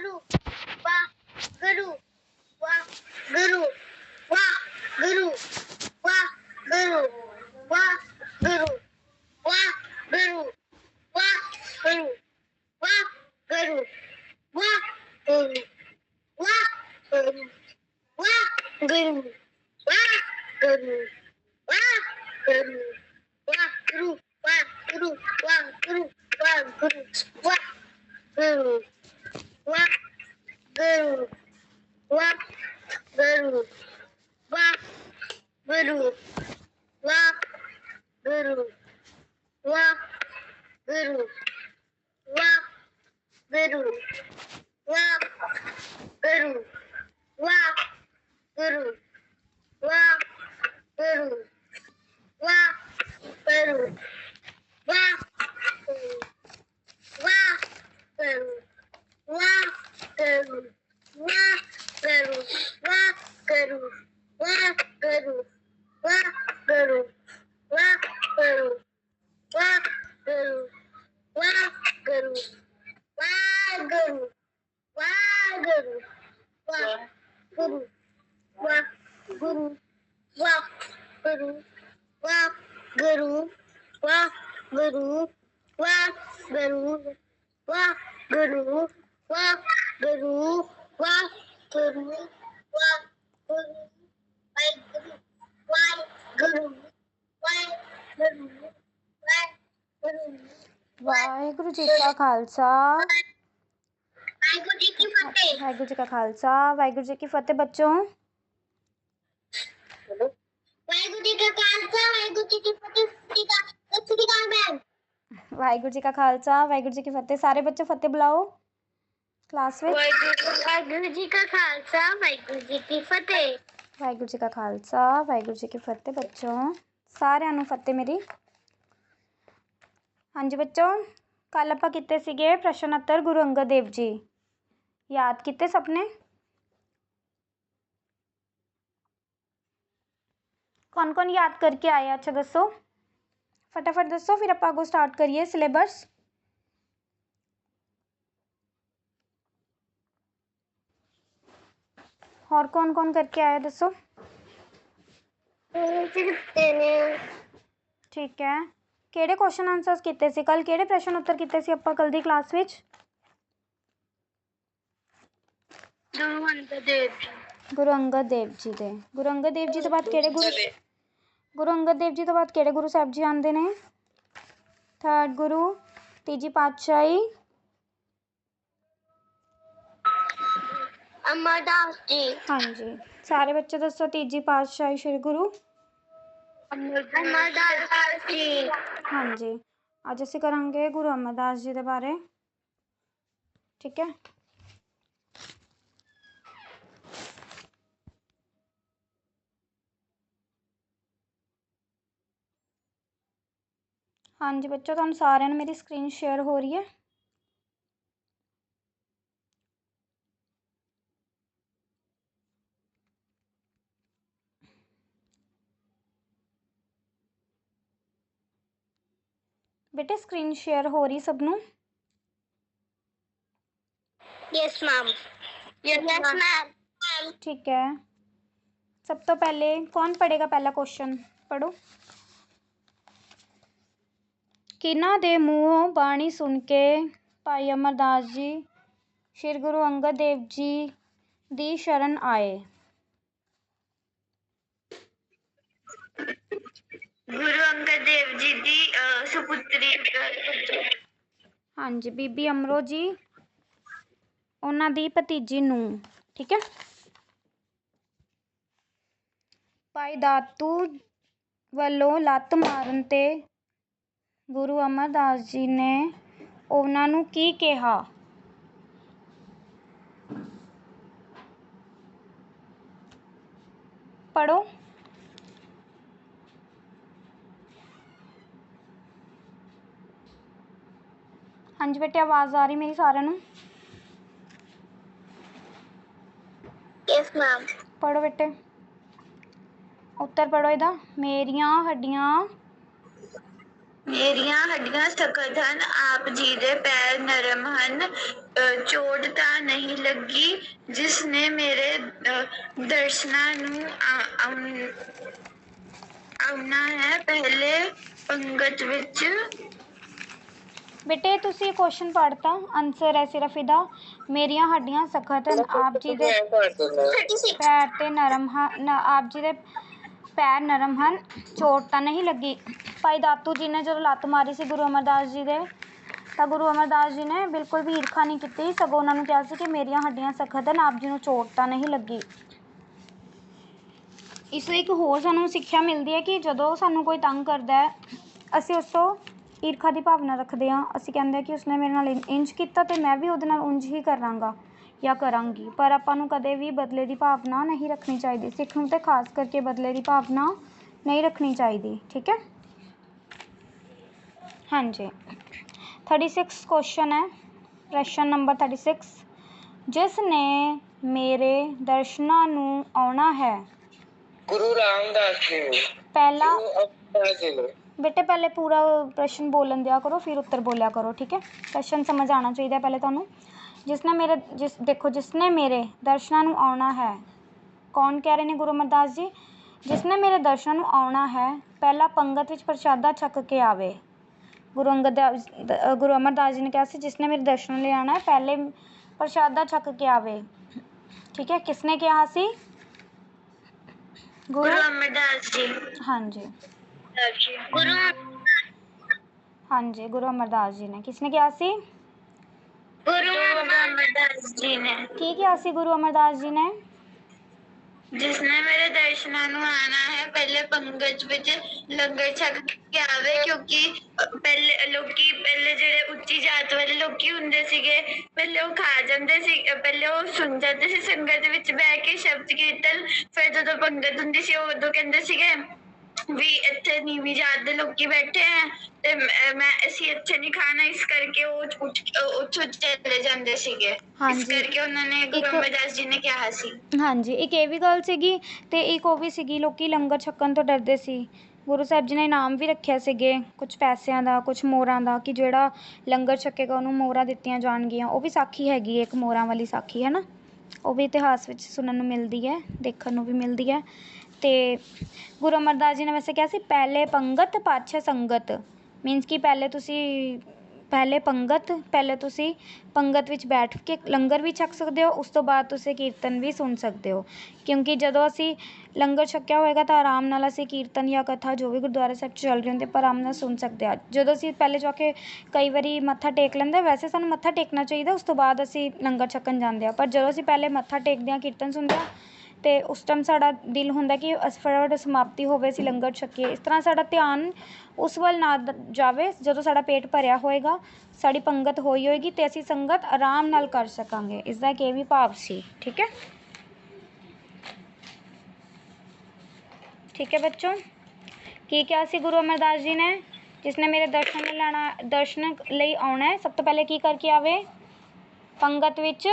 Malu. ਵਾਹ ਗੁਰੂ ਵਾਹ ਗੁਰੂ ਵਾਹ ਗੁਰੂ ਵਾਹ ਗੁਰੂ ਵਾਹ ਗੁਰੂ ਵਾਹ ਗੁਰੂ ਵਾਹਿਗੁਰੂ ਜੀ ਕਾ ਖਾਲਸਾ ਵਾਹਿਗੁਰੂ ਜੀ ਕੀ ਫਤਿਹ ਵਾਹਿਗੁਰੂ ਜੀ ਕਾ ਖਾਲਸਾ ਵਾਹਿਗੁਰੂ ਜੀ ਕੀ ਫਤਿਹ ਬੱਚੋਂ ਵਾਹਿਗੁਰੂ ਜੀ ਕਾ ਖਾਲਸਾ ਵਾਹਿਗੁਰੂ ਜੀ ਕੀ ਫਤਿਹ ਸਤਿ ਸ੍ਰੀ ਅਕਾਲ ਮੈਮ ਵਾਹਿਗੁਰੂ ਜੀ ਕਾ ਖਾਲਸਾ ਵਾਹਿਗੁਰੂ ਜੀ ਕੀ ਫਤਿਹ ਸਾਰੇ ਬੱਚੇ ਫਤਿਹ ਬੁਲਾਓ ਕਲਾਸ ਵਿੱਚ ਵਾਹਿਗੁਰੂ ਜੀ ਕਾ ਖਾਲਸਾ ਵਾਹਿਗੁਰੂ ਜੀ ਕੀ ਫਤਿਹ ਵਾਹਿਗੁਰੂ ਜੀ ਕਾ ਖਾਲਸਾ ਵਾਹਿਗੁਰੂ ਜੀ ਕੀ ਫਤਿਹ ਬੱਚੋਂ ਸਾਰਿਆਂ ਨੂੰ ਫਤਿਹ ਮੇਰੀ ਹਾਂਜੀ ਬੱਚੋਂ ਕੱਲ ਆਪਾਂ ਕੀਤੇ ਸੀਗੇ ਪ੍ਰਸ਼ਨ ਉੱਤਰ ਗੁਰੂ ਅੰਗਦ ਦੇਵ ਜੀ याद कितने सपने? कौन कौन याद करके आया अच्छा दसो। फटाफट दसो, फिर आप आगो स्टार्ट करिए सिलेबस और कौन कौन करके आया दसो? ठीक है। केड़े क्वेश्चन आंसर्स कितने से? कल केड़े प्रश्न उत्तर कितने से आप कल दी क्लास में ਗੁਰੂ ਅੰਗਦ ਦੇਵ ਜੀ। ਗੁਰੂ ਅੰਗਦ ਦੇਵ ਜੀ ਦੇ। ਗੁਰੂ ਅੰਗਦ ਦੇਵ ਜੀ ਤੋਂ ਬਾਅਦ ਕਿਹੜੇ ਗੁਰੂ ਗੁਰੂ ਅੰਗਦ ਦੇਵ ਜੀ ਤੋਂ ਬਾਅਦ ਕਿਹੜੇ ਗੁਰੂ ਸਾਹਿਬ ਜੀ ਆਉਂਦੇ ਨੇ? ਥਰਡ ਗੁਰੂ ਤੀਜੀ ਪਾਤਸ਼ਾਹੀ। ਅਮਰਦਾਸ ਜੀ। ਹਾਂਜੀ। ਸਾਰੇ ਬੱਚੇ ਦੱਸੋ ਤੀਜੀ ਪਾਤਸ਼ਾਹੀ ਸ੍ਰੀ ਗੁਰੂ। ਅਮਰਦਾਸ ਜੀ। ਹਾਂਜੀ। ਅੱਜ ਅਸੀਂ ਕਰਾਂਗੇ ਗੁਰੂ ਅਮਰਦਾਸ ਜੀ ਦੇ ਬਾਰੇ। ਠੀਕ ਹੈ? हाँ जी बच्चों तो तुम सारे मेरी स्क्रीन शेयर हो रही है। बेटे स्क्रीन शेयर हो रही सबनों यस मैम यस मैम ठीक है। सब तो पहले कौन पढ़ेगा पहला क्वेश्चन पढ़ो। ਕਿਹਨਾਂ ਦੇ ਮੂੰਹੋਂ ਬਾਣੀ ਸੁਣ ਕੇ ਭਾਈ ਅਮਰਦਾਸ ਜੀ ਸ਼੍ਰੀ ਗੁਰੂ ਅੰਗਦ ਦੇਵ ਜੀ ਦੀ ਸ਼ਰਨ ਆਏ। ਗੁਰੂ ਅੰਗਦ ਦੇਵ ਜੀ ਦੀ ਅਹ, ਸੁਪੁੱਤਰੀ ਹਾਂਜੀ ਬੀਬੀ ਅਮਰੋ ਜੀ ਉਹਨਾਂ ਦੀ ਭਤੀਜੀ ਨੂੰ ਠੀਕ ਹੈ। ਭਾਈ ਦਾਤੂ ਵੱਲੋਂ ਲੱਤ ਮਾਰਨ ਤੇ ਗੁਰੂ ਅਮਰਦਾਸ ਜੀ ਨੇ ਉਹਨਾਂ ਨੂੰ ਕੀ ਕਿਹਾ? ਪੜੋ ਹਾਂਜੀ ਬੇਟੇ ਆਵਾਜ਼ ਆ ਰਹੀ ਮੇਰੀ ਸਾਰਿਆਂ ਨੂੰ? ਯੈਸ ਮੈਮ ਪੜੋ ਬੇਟੇ। ਉੱਤਰ ਪੜੋ ਇਹਦਾ। ਮੇਰੀਆਂ ਹੱਡੀਆਂ ਮੇਰੀਆਂ ਹੱਡੀਆਂ ਸਖਤ ਹਨ, ਆਪ ਜੀ ਦੇ ਪੈਰ ਨਰਮ ਹਨ ਚੋਟ ਤਾਂ ਨਹੀਂ ਲੱਗੀ, ਜਿਸ ਨੇ ਮੇਰੇ ਦਰਸ਼ਨਾਂ ਨੂੰ ਆਉਣਾ ਹੈ, ਪਹਿਲੇ ਪੰਗਤ ਵਿੱਚ। ਬੇਟੇ, ਤੁਸੀਂ ਕੁਐਸਚਨ ਪੜ੍ਹਤਾ ਆਨਸਰ ਹੈ ਸਿਰਫ ਇਹਦਾ। ਮੇਰੀਆਂ ਹੱਡੀਆਂ ਸਖਤ ਹਨ, ਆਪ ਜੀ ਦੇ ਪੈਰ ਤੇ ਨਰਮ ਹਨ ਆਪ ਜੀ ਦੇ ਪੈਰ ਨਰਮ ਹਨ, ਚੋਟ ਤਾਂ ਨਹੀਂ ਲੱਗੀ। ਭਾਈ ਦਾਤੂ ਜੀ ਨੇ ਜਦੋਂ ਲੱਤ ਮਾਰੀ ਸੀ ਗੁਰੂ ਅਮਰਦਾਸ ਜੀ ਦੇ, ਤਾਂ ਗੁਰੂ ਅਮਰਦਾਸ ਜੀ ਨੇ ਬਿਲਕੁਲ ਵੀ ਈਰਖਾ ਨਹੀਂ ਕੀਤੀ। ਸਗੋਂ ਉਹਨਾਂ ਨੂੰ ਕਿਹਾ ਸੀ ਕਿ ਮੇਰੀਆਂ ਹੱਡੀਆਂ ਸਖਤ ਹਨ, ਆਪ ਜੀ ਨੂੰ ਚੋਟ ਤਾਂ ਨਹੀਂ ਲੱਗੀ। ਇਸ ਲਈ ਇੱਕ ਹੋਰ ਸਾਨੂੰ ਸਿੱਖਿਆ ਮਿਲਦੀ ਹੈ ਕਿ ਜਦੋਂ ਸਾਨੂੰ ਕੋਈ ਤੰਗ ਕਰਦਾ ਹੈ, ਅਸੀਂ ਉਸ ਤੋਂ ਈਰਖਾ ਦੀ ਭਾਵਨਾ ਰੱਖਦੇ ਹਾਂ। ਅਸੀਂ ਕਹਿੰਦੇ ਕਿ ਉਸਨੇ ਮੇਰੇ ਨਾਲ ਇੰ- ਇੰਝ ਕੀਤਾ ਤੇ ਮੈਂ ਵੀ ਉਹਦੇ ਨਾਲ ਉਂਝ ਹੀ ਕਰਾਂਗਾ ਜਾਂ ਕਰਾਂਗੀ। ਪਰ ਆਪਾਂ ਨੂੰ ਕਦੇ ਵੀ ਬਦਲੇ ਦੀ ਭਾਵਨਾ ਨਹੀਂ ਰੱਖਣੀ ਚਾਹੀਦੀ। ਸਿੱਖ ਨੂੰ ਤੇ ਖਾਸ ਕਰਕੇ ਬਦਲੇ ਦੀ ਭਾਵਨਾ ਨਹੀਂ ਰੱਖਣੀ ਚਾਹੀਦੀ। ਠੀਕ ਹੈ? ਹਾਂਜੀ। 36 ਕੁਐਸਚਨ ਹੈ। ਪ੍ਰਸ਼ਨ ਨੰਬਰ 36 ਜਿਸ ਨੇ ਮੇਰੇ ਦਰਸ਼ਨਾਂ ਨੂੰ ਆਉਣਾ ਹੈ। ਗੁਰੂ ਰਾਮਦਾਸ ਜੀ ਨੂੰ। ਪਹਿਲਾ ਗੁਰੂ ਅਮਰਦਾਸ ਜੀ ਨੂੰ। ਬੇਟੇ ਪਹਿਲੇ ਪੂਰਾ ਪ੍ਰਸ਼ਨ ਬੋਲਣ ਦਿਆ ਕਰੋ ਫਿਰ ਉੱਤਰ ਬੋਲਿਆ ਕਰੋ ਠੀਕ ਹੈ? ਪ੍ਰਸ਼ਨ ਸਮਝ ਆਉਣਾ ਚਾਹੀਦਾ ਪਹਿਲੇ ਤੁਹਾਨੂੰ। ਜਿਸਨੇ ਮੇਰੇ ਜਿਸ ਦੇਖੋ ਜਿਸਨੇ ਮੇਰੇ ਦਰਸ਼ਨਾਂ ਨੂੰ ਆਉਣਾ ਹੈ। ਕੌਣ ਕਹਿ ਰਹੇ ਨੇ ਗੁਰੂ ਅਮਰਦਾਸ ਜੀ? ਜਿਸਨੇ ਮੇਰੇ ਦਰਸ਼ਨਾਂ ਨੂੰ ਆਉਣਾ ਹੈ ਪਹਿਲਾ ਪੰਗਤ ਵਿੱਚ ਪ੍ਰਸ਼ਾਦਾ ਛਕ ਕੇ ਆਵੇ। ਗੁਰੂ ਅੰਗਦ ਦੇਵ- ਗੁਰੂ ਅਮਰਦਾਸ ਜੀ ਨੇ ਕਿਹਾ ਸੀ ਜਿਸਨੇ ਮੇਰੇ ਦਰਸ਼ਨ ਲਈ ਆਉਣਾ ਹੈ ਪਹਿਲੇ ਪ੍ਰਸ਼ਾਦਾ ਛਕ ਕੇ ਆਵੇ। ਠੀਕ ਹੈ ਕਿਸਨੇ ਕਿਹਾ ਸੀ? ਗੁਰੂ ਗੁਰੂ ਅਮਰਦਾਸ ਜੀ। ਹਾਂਜੀ। ਗੁਰੂ ਹਾਂਜੀ ਗੁਰੂ ਅਮਰਦਾਸ ਜੀ ਨੇ। ਕਿਸਨੇ ਕਿਹਾ ਸੀ? ਗੁਰੂ ਅਮਰਦਾਸ ਜੀ ਨੇ। ਕੀ ਕਿਹਾ ਸੀ ਗੁਰੂ ਅਮਰਦਾਸ ਜੀ ਨੇ? ਜਿਸਨੇ ਮੇਰੇ ਦਰਸ਼ਨਾਂ ਨੂੰ ਆਣਾ ਹੈ, ਪਹਿਲੇ ਪੰਗਤ ਵਿੱਚ ਲੰਗਰ ਛਕ ਕੇ ਆਵੇ, ਕਿਉਂਕਿ ਪਹਿਲੇ ਲੋਕੀ, ਪਹਿਲੇ ਜਿਹੜੇ ਉੱਚੀ ਜਾਤ ਵਾਲੇ ਲੋਕੀ ਹੁੰਦੇ ਸੀਗੇ, ਪਹਿਲੇ ਉਹ ਖਾ ਜਾਂਦੇ ਸੀ, ਪਹਿਲੇ ਉਹ ਸੁਣ ਜਾਂਦੇ ਸੀ ਸੰਗਤ ਵਿੱਚ, ਬਹਿ ਕੇ ਸ਼ਬਦ ਕੀਰਤਨ, ਫਿਰ ਜਦੋਂ ਪੰਗਤ ਹੁੰਦੀ ਸੀ, ਉਹ ਉਦੋਂ ਕਹਿੰਦੇ ਸੀਗੇ ਵੀ ਇੱਥੇ ਨੀਵੀਂ ਜਾਤ ਦੇ ਲੋਕੀ ਬੈਠੇ ਆ ਤੇ ਮੈਂ ਮੈਂ- ਅਸੀਂ ਇੱਥੇ ਨਹੀਂ ਖਾਣਾ ਇਸ ਕਰਕੇ ਉਹ ਉੱਠ ਉੱਥੋਂ ਚਲੇ ਜਾਂਦੇ ਸੀਗੇ। ਇਸ ਹਾਂਜੀ। ਕਰਕੇ ਉਹਨਾਂ ਨੇ ਗੁਰੂ ਇੱਕ- ਅਮਰਦਾਸ ਜੀ ਨੇ ਕਿਹਾ ਸੀ। ਹਾਂਜੀ ਇੱਕ ਇਹ ਵੀ ਗੱਲ ਸੀਗੀ ਤੇ ਇੱਕ ਉਹ ਵੀ ਸੀਗੀ ਲੋਕੀ ਲੰਗਰ ਛਕਣ ਤੋਂ ਡਰਦੇ ਸੀ। ਗੁਰੂ ਸਾਹਿਬ ਜੀ ਨੇ ਇਨਾਮ ਵੀ ਰੱਖਿਆ ਸੀਗੇ ਕੁਝ ਪੈਸਿਆਂ ਦਾ ਕੁਝ ਮੋਹਰਾਂ ਦਾ ਕਿ ਜਿਹੜਾ ਲੰਗਰ ਛਕੇਗਾ ਉਹਨੂੰ ਮੋਹਰਾਂ ਦਿੱਤੀਆਂ ਜਾਣਗੀਆਂ। ਉਹ ਵੀ ਸਾਖੀ ਹੈਗੀ ਹੈ ਇੱਕ ਮੋਹਰਾਂ ਵਾਲੀ ਸਾਖੀ ਹੈ ਨਾ ਉਹ ਵੀ ਇਤਿਹਾਸ ਵਿੱਚ ਸੁਣਨ ਨੂੰ ਮਿਲਦੀ ਹੈ ਦੇਖਣ ਨੂੰ ਵੀ ਮਿਲਦੀ ਹੈ। ਅਤੇ ਗੁਰੂ ਅਮਰਦਾਸ ਜੀ ਨੇ ਵੈਸੇ ਕਿਹਾ ਸੀ, ਪਹਿਲੇ ਪੰਗਤ, ਪਾਛੇ ਸੰਗਤ। ਮੀਨਸ ਕਿ ਪਹਿਲੇ ਤੁਸੀਂ, ਪਹਿਲੇ ਪੰਗਤ, ਪਹਿਲੇ ਤੁਸੀਂ ਪੰਗਤ ਵਿੱਚ ਬੈਠ ਕੇ ਲੰਗਰ ਵੀ ਛੱਕ ਸਕਦੇ ਹੋ, ਉਸ ਤੋਂ ਬਾਅਦ ਤੁਸੀਂ ਕੀਰਤਨ ਵੀ ਸੁਣ ਸਕਦੇ ਹੋ। ਕਿਉਂਕਿ ਜਦੋਂ ਅਸੀਂ ਲੰਗਰ ਛਕਿਆ ਹੋਏਗਾ ਤਾਂ ਆਰਾਮ ਨਾਲ ਅਸੀਂ ਕੀਰਤਨ ਜਾਂ ਕਥਾ ਜੋ ਵੀ ਗੁਰਦੁਆਰਾ ਸਾਹਿਬ 'ਚ ਚੱਲ ਰਹੀ ਹੁੰਦੀ ਆਪਾਂ ਆਰਾਮ ਨਾਲ ਸੁਣ ਸਕਦੇ ਹਾਂ। ਜਦੋਂ ਅਸੀਂ ਪਹਿਲੇ ਜਾ ਕੇ ਕਈ ਵਾਰੀ ਮੱਥਾ ਟੇਕ ਲੈਂਦੇ ਵੈਸੇ ਸਾਨੂੰ ਮੱਥਾ ਟੇਕਣਾ ਚਾਹੀਦਾ, ਉਸ ਤੋਂ ਬਾਅਦ ਅਸੀਂ ਲੰਗਰ ਛਕਣ ਜਾਂਦੇ ਹਾਂ। ਪਰ ਜਦੋਂ ਅਸੀਂ ਪਹਿਲੇ ਮੱਥਾ ਟੇਕਦੇ ਹਾਂ, ਕੀਰਤਨ ਸੁਣਦੇ ਹਾਂ ਅਤੇ ਉਸ ਟਾਈਮ ਸਾਡਾ ਦਿਲ ਹੁੰਦਾ ਕਿ ਅਸੀਂ ਫਟਾਫਟ ਸਮਾਪਤੀ ਹੋਵੇ, ਅਸੀਂ ਲੰਗਰ ਛਕੀਏ। ਇਸ ਤਰ੍ਹਾਂ ਸਾਡਾ ਧਿਆਨ ਉਸ ਵੱਲ ਨਾ ਜਾਵੇ, ਜਦੋਂ ਸਾਡਾ ਪੇਟ ਭਰਿਆ ਹੋਏਗਾ, ਸਾਡੀ ਪੰਗਤ ਹੋਈ ਹੋਏਗੀ ਅਤੇ ਅਸੀਂ ਸੰਗਤ ਆਰਾਮ ਨਾਲ ਕਰ ਸਕਾਂਗੇ। ਇਸ ਦਾ ਇੱਕ ਇਹ ਵੀ ਭਾਵ ਸੀ। ਠੀਕ ਹੈ? ਠੀਕ ਹੈ ਬੱਚੋ? ਕੀ ਕਿਹਾ ਸੀ ਗੁਰੂ ਅਮਰਦਾਸ ਜੀ ਨੇ? ਜਿਸਨੇ ਮੇਰੇ ਦਰਸ਼ਨ ਲੈਣਾ, ਦਰਸ਼ਨ ਲਈ ਆਉਣਾ ਹੈ, ਸਭ ਤੋਂ ਪਹਿਲੇ ਕੀ ਕਰਕੇ ਆਵੇ? ਪੰਗਤ ਵਿੱਚ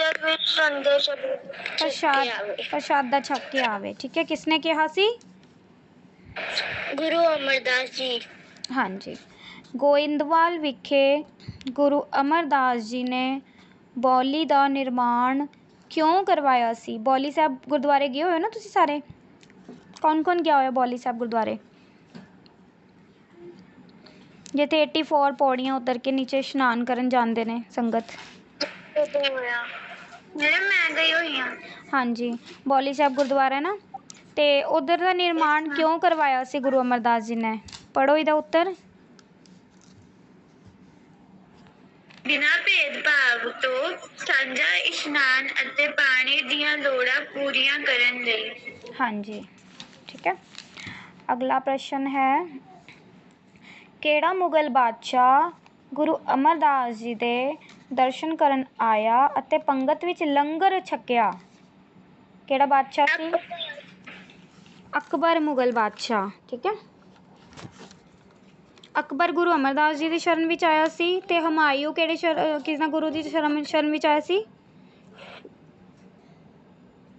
ਅੰਦਰ ਵਿੱਚ ਸੰਦਰ ਪ੍ਰਸ਼ਾਦ ਪ੍ਰਸ਼ਾਦਾ ਛਕ ਕੇ ਆਵੇ। ਠੀਕ ਹੈ ਕਿਸਨੇ ਕਿਹਾ ਸੀ? ਗੁਰੂ ਅਮਰਦਾਸ ਜੀ। ਹਾਂਜੀ। ਗੋਇੰਦਵਾਲ ਵਿਖੇ ਗੁਰੂ ਅਮਰਦਾਸ ਜੀ ਨੇ ਬੌਲੀ ਦਾ ਨਿਰਮਾਣ ਕਿਉਂ ਕਰਵਾਇਆ ਸੀ? ਬੌਲੀ ਸਾਹਿਬ ਗੁਰਦੁਆਰੇ ਗਏ ਹੋਏ ਹੋ ਨਾ ਤੁਸੀਂ ਸਾਰੇ? ਕੌਣ ਕੌਣ ਗਿਆ ਹੋਇਆ ਬੌਲੀ ਸਾਹਿਬ ਗੁਰਦੁਆਰੇ? ਜਿੱਥੇ 84 ਪੌੜੀਆਂ ਉਤਰ ਕੇ ਨੀਚੇ ਇਸ਼ਨਾਨ ਕਰਨ ਜਾਂਦੇ ਨੇ ਸੰਗਤ। ਹੋਇਆ ਮੈਂ ਮੈਂ ਗਈ ਹੋਈ ਹਾਂ ਹਾਂਜੀ ਬੌਲੀ ਸਾਹਿਬ ਗੁਰਦੁਆਰਾ ਹੈ ਨਾ? ਤੇ ਉਧਰ ਦਾ ਨਿਰਮਾਣ ਕਿਉਂ ਕਰਵਾਇਆ ਸੀ ਗੁਰੂ ਅਮਰਦਾਸ ਜੀ ਨੇ? ਪੜੋ ਇਹਦਾ ਉੱਤਰ। ਬਿਨਾਂ ਭੇਦਭਾਵ ਤੋਂ ਸਾਂਝਾ ਇਸ਼ਨਾਨ ਅਤੇ ਪਾਣੀ ਦੀਆਂ ਲੋੜਾਂ ਪੂਰੀਆਂ ਕਰਨ ਲਈ। ਹਾਂਜੀ ਠੀਕ ਹੈ। ਅਗਲਾ ਪ੍ਰਸ਼ਨ ਹੈ ਕਿਹੜਾ ਮੁਗਲ ਬਾਦਸ਼ਾਹ ਗੁਰੂ ਅਮਰਦਾਸ ਜੀ ਦੇ ਦਰਸ਼ਨ ਕਰਨ ਆਇਆ ਅਤੇ ਪੰਗਤ ਵਿੱਚ ਲੰਗਰ ਛਕਿਆ। ਕਿਹੜਾ ਬਾਦਸ਼ਾਹ ਸੀ? ਅਕਬਰ ਮੁਗਲ ਬਾਦਸ਼ਾਹ, ਠੀਕ ਹੈ। ਅਕਬਰ ਗੁਰੂ ਅਮਰਦਾਸ ਜੀ ਦੀ ਸ਼ਰਨ ਵਿੱਚ ਆਇਆ ਸੀ ਤੇ ਹਮਾਇੂ ਕਿਹੜੇ ਕਿਸਨਾ ਗੁਰੂ ਦੀ ਸ਼ਰਨ ਸ਼ਰਨ ਵਿੱਚ ਆਇਆ ਸੀ?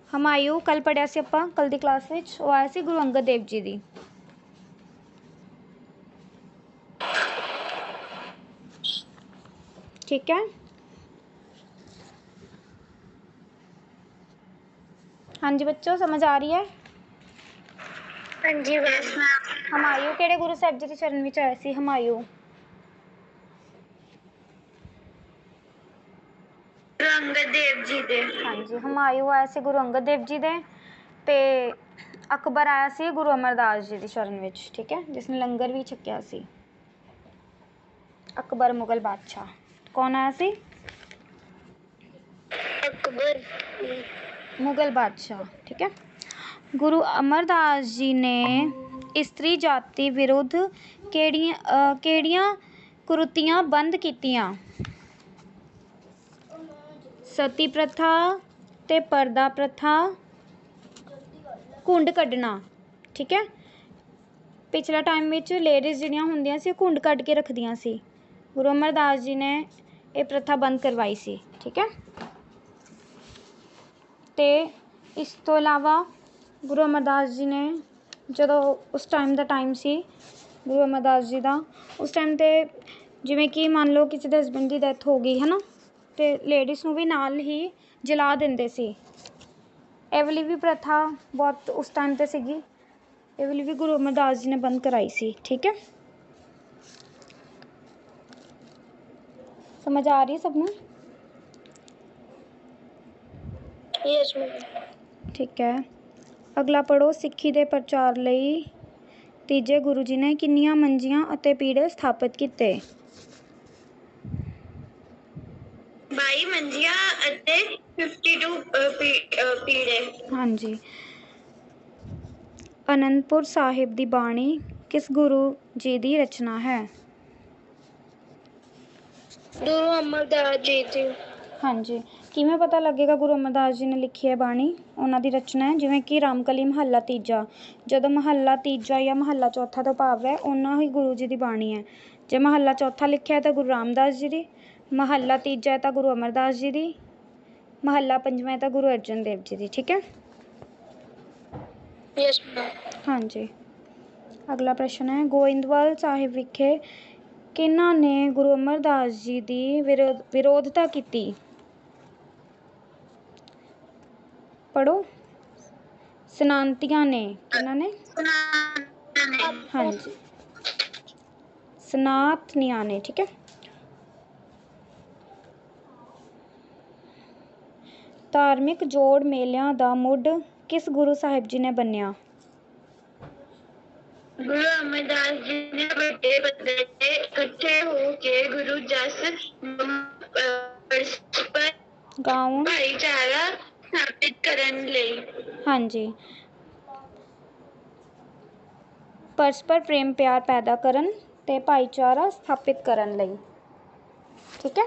ਹਮਾਇੂ ਕੱਲ ਪੜਿਆ ਸੀ ਆਪਾਂ ਕੱਲ ਦੀ ਕਲਾਸ ਵਿੱਚ, ਉਹ ਆਇਆ ਸੀ ਗੁਰੂ ਅੰਗਦ ਦੇਵ ਜੀ ਦੀ। ਠੀਕ ਹੈ। ਹਾਂਜੀ ਬੱਚੋ ਸਮਝ ਆ ਰਹੀ ਹੈ? ਹਾਂਜੀ ਬਸ ਮੈਮ ਹਮਾਯੂ ਕਿਹੜੇ ਗੁਰੂ ਸਾਹਿਬ ਜੀ ਦੇ ਚਰਨ ਵਿੱਚ ਆਇਆ ਸੀ? ਹਮਾਯੂ। ਗੁਰੂ ਅੰਗਦ ਦੇਵ ਜੀ ਦੇ। ਹਾਂਜੀ ਹਮਾਯੂ ਆਇਆ ਸੀ ਗੁਰੂ ਅੰਗਦ ਦੇਵ ਜੀ ਦੇ ਤੇ ਅਕਬਰ ਆਇਆ ਸੀ ਗੁਰੂ ਅਮਰਦਾਸ ਜੀ ਦੇ ਚਰਨ ਵਿੱਚ ਠੀਕ ਹੈ? ਜਿਸ ਨੇ ਲੰਗਰ ਵੀ ਛਕਿਆ ਸੀ। ਅਕਬਰ ਮੁਗਲ ਬਾਦਸ਼ਾਹ। ਕੌਣ ਆਇਆ ਸੀ? ਅਕਬਰ। ਮੁਗਲ ਬਾਦਸ਼ਾਹ, ਠੀਕ ਹੈ? ਗੁਰੂ ਅਮਰਦਾਸ ਜੀ ਨੇ ਇਸਤਰੀ ਜਾਤੀ ਵਿਰੁੱਧ ਕਿਹੜੀਆਂ ਕਿਹੜੀਆਂ ਕੁਰੀਤੀਆਂ ਬੰਦ ਕੀਤੀਆਂ? ਸਤੀ ਪ੍ਰਥਾ ਤੇ ਪਰਦਾ ਪ੍ਰਥਾ, ਘੁੰਡ ਕੱਢਣਾ, ਠੀਕ ਹੈ? ਪਿਛਲਾ ਟਾਈਮ ਵਿੱਚ ਲੇਡੀਜ਼ ਜਿਹੜੀਆਂ ਹੁੰਦੀਆਂ ਸੀ, ਉਹ ਘੁੰਡ ਕੱਢ ਕੇ ਰੱਖਦੀਆਂ ਸੀ। ਗੁਰੂ ਅਮਰਦਾਸ ਜੀ ਨੇ ਇਹ ਪ੍ਰਥਾ ਬੰਦ ਕਰਵਾਈ ਸੀ, ਠੀਕ ਹੈ? ਤੇ ਇਸ ਤੋਂ ਇਲਾਵਾ ਗੁਰੂ ਅਮਰਦਾਸ ਜੀ ਨੇ ਜਦੋਂ ਉਸ ਟਾਈਮ ਦਾ ਟਾਈਮ ਸੀ, ਗੁਰੂ ਅਮਰਦਾਸ ਜੀ ਦਾ, ਉਸ ਟਾਈਮ ਤੇ ਜਿਵੇਂ ਕਿ ਮੰਨ ਲਓ ਕਿਸੇ ਦੇ ਹਸਬੈਂਡ ਦੀ ਡੈਥ ਹੋ ਗਈ ਹੈ ਨਾ ਅਤੇ ਲੇਡੀਜ਼ ਨੂੰ ਵੀ ਨਾਲ ਹੀ ਜਲਾ ਦਿੰਦੇ ਸੀ। ਇਹ ਵਾਲੀ ਵੀ ਪ੍ਰਥਾ ਬਹੁਤ ਉਸ ਟਾਈਮ ਤੇ ਸੀਗੀ। ਇਹ ਵਾਲੀ ਵੀ ਗੁਰੂ ਅਮਰਦਾਸ ਜੀ ਨੇ ਬੰਦ ਕਰਾਈ ਸੀ, ਠੀਕ ਹੈ? ਸਮਝ ਆ ਰਹੀ ਹੈ ਸਭ ਨੂੰ ਯੈਸ ਮੈਮ ਠੀਕ ਹੈ। ਅਗਲਾ ਪੜੋ ਸਿੱਖੀ ਦੇ ਪ੍ਰਚਾਰ ਲਈ। ਤੀਜੇ ਗੁਰੂ ਜੀ ਨੇ ਕਿੰਨੀਆਂ ਮੰਜੀਆਂ ਅਤੇ ਪੀੜੇ ਸਥਾਪਿਤ ਕੀਤੇ? 22 ਮੰਜੀਆਂ ਅਤੇ 52 ਅ, ਪੀ- ਅ, ਪੀੜੇ ਹਾਂਜੀ। ਅਨੰਦਪੁਰ ਸਾਹਿਬ ਦੀ ਬਾਣੀ ਕਿਸ ਗੁਰੂ ਜੀ ਦੀ ਰਚਨਾ ਹੈ? ਗੁਰੂ ਅਮਰਦਾਸ ਜੀ ਦੀ। ਹਾਂਜੀ। ਕਿਵੇਂ ਪਤਾ ਲੱਗੇਗਾ ਗੁਰੂ ਅਮਰਦਾਸ ਜੀ ਨੇ ਲਿਖੀ ਹੈ ਬਾਣੀ? ਉਹਨਾਂ ਦੀ ਰਚਨਾ ਹੈ ਜਿਵੇਂ ਕਿ ਰਾਮਕਲੀ ਮਹੱਲਾ ਤੀਜਾ। ਜਦੋਂ ਮਹੱਲਾ ਤੀਜਾ ਜਾਂ ਮਹੱਲਾ ਚੌਥਾ ਤੋਂ ਭਾਵ ਹੈ ਉਹਨਾਂ ਹੀ ਗੁਰੂ ਜੀ ਦੀ ਬਾਣੀ ਹੈ। ਜੇ ਮਹੱਲਾ ਚੌਥਾ ਲਿਖਿਆ ਹੈ ਤਾਂ ਗੁਰੂ ਰਾਮਦਾਸ ਜੀ ਦੀ ਮਹੱਲਾ ਤੀਜਾ ਹੈ ਤਾਂ ਗੁਰੂ ਅਮਰਦਾਸ ਜੀ ਦੀ ਮਹੱਲਾ ਪੰਜਵਾਂ ਹੈ ਤਾਂ ਗੁਰੂ ਅਰਜਨ ਦੇਵ ਜੀ ਦੀ ਠੀਕ ਹੈ? ਯੈਸ ਹਾਂਜੀ। ਅਗਲਾ ਪ੍ਰਸ਼ਨ ਹੈ ਗੋਇੰਦਵਾਲ ਸਾਹਿਬ ਵਿਖੇ ਕਿਹਨਾਂ ਨੇ ਗੁਰੂ ਅਮਰਦਾਸ ਜੀ ਦੀ ਵਿਰੋ- ਵਿਰੋਧਤਾ ਕੀਤੀ? ਪੜੋ ਸਨਾਨਤੀਆਂ ਨੇ ਕਿਹਨਾਂ ਨੇ? ਹਾਂਜੀ। ਸਨਾਤਨੀਆਂ ਨੇ ਠੀਕ ਹੈ। ਧਾਰਮਿਕ ਜੋੜ ਮੇਲਿਆਂ ਦਾ ਮੁੱਢ ਕਿਸ ਗੁਰੂ ਸਾਹਿਬ ਜੀ ਨੇ ਬੰਨਿਆ? ਗੁਰੂ ਅਮਰਦਾਸ ਜੀ ਨੇ ਵੱਡੇ ਪੱਧਰ ਤੇ ਇਕੱਠੇ ਹੋ ਕੇ ਗੁਰੂ ਜਸ ਗਾਉਣ। ਭਾਈਚਾਰਾ ਸਥਾਪਿਤ ਕਰਨ ਲਈ ਹਾਂਜੀ ਪਰਸਪਰ ਪ੍ਰੇਮ ਪਿਆਰ ਪੈਦਾ ਕਰਨ ਤੇ ਭਾਈਚਾਰਾ ਸਥਾਪਿਤ ਕਰਨ ਲਈ ਠੀਕ ਹੈ